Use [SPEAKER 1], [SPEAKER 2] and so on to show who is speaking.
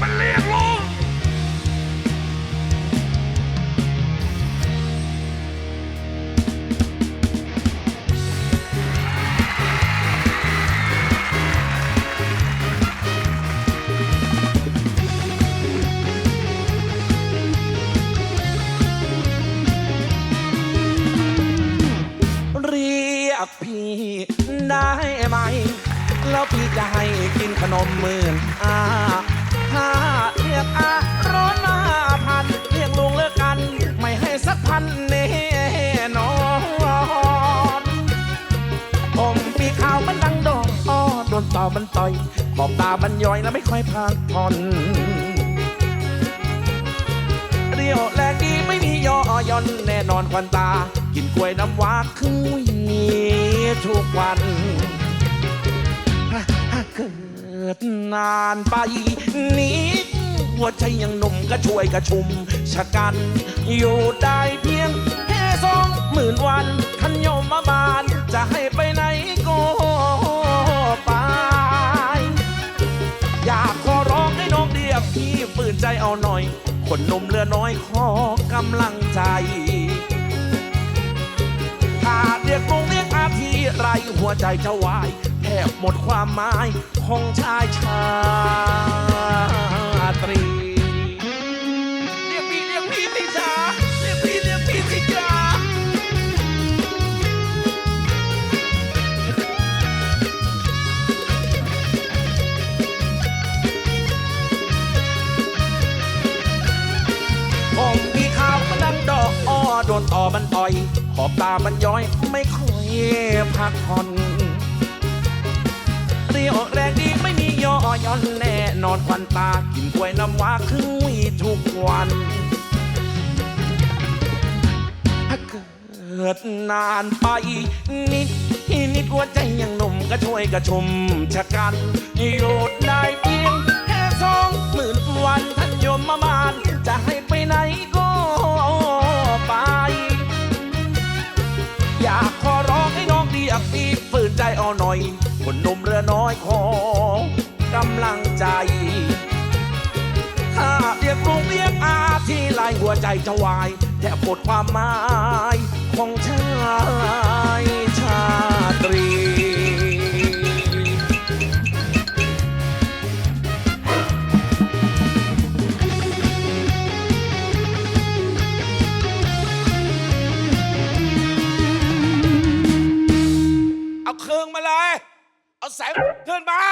[SPEAKER 1] มัเรียกลุงรียกพี่ได้ไหม แล้วพี่จะให้กินขนมหมื่นอาถ้าเรียกอาร้อนมาพันเรียกลุงเลิกกัน ไม่ให้สักพันแน่นอนผมปีขาวมันดังดอกอ้อโดนต่อมันต่อยขอบตามันย้อยแล้วไม่ค่อยพักผ่อนเรียวแรงดีไม่มีย่อย่อนแน่นอนควันตา กินกล้วยน้ำว้าคือวีทุกวัน นานไปนี้หัวใจยังหนุ่มก็ช่วยกระชุมชะกัน อยู่ได้เพียงแค่สองหมื่นวันขันยมมาบานจะให้ไปไหนก็ไป อยากขอร้องให้น้องเรียกพี่ฝืนใจเอาหน่อย คนหนุ่มเรือน้อยขอกำลังใจถ้าเรียกลุงเรียกอาทีไรหัวใจจะวาย บหมดความหมายของชายชาตรี เรียกพี่เรียกพี่สิจ้าเรียกพี่เรียกพี่สิจ้าผมมีขาวมันดังดอกอ้อโดนต่อมันต่อย ขอบตามันย้อยไม่ค่อยพักผ่อน อนแน่นอนควันตา กินกล้วยน้ำว้าครึ่งวีทุกวันถ้าเกิดนานไปนิดนิดหัวใจยังหนุ่มก็ช่วยกระชุมชะกันอยู่ได้เพียงแค่สองหมื่นวันท่านยมมาบานจะให้ไปไหนก็ไป อยากขอร้องให้น้องเรียกพี่ฝืนใจเอาหน่อยคนหนุ่มเรือน้อยขอ กำลังใจ ถ้าเรียกลุงเรียกอาที่ไรหัวใจจะวายแทบหมดความหมายของชายชาตรี
[SPEAKER 2] เอาเครื่องมาเลย เอาแสงขึ้นมา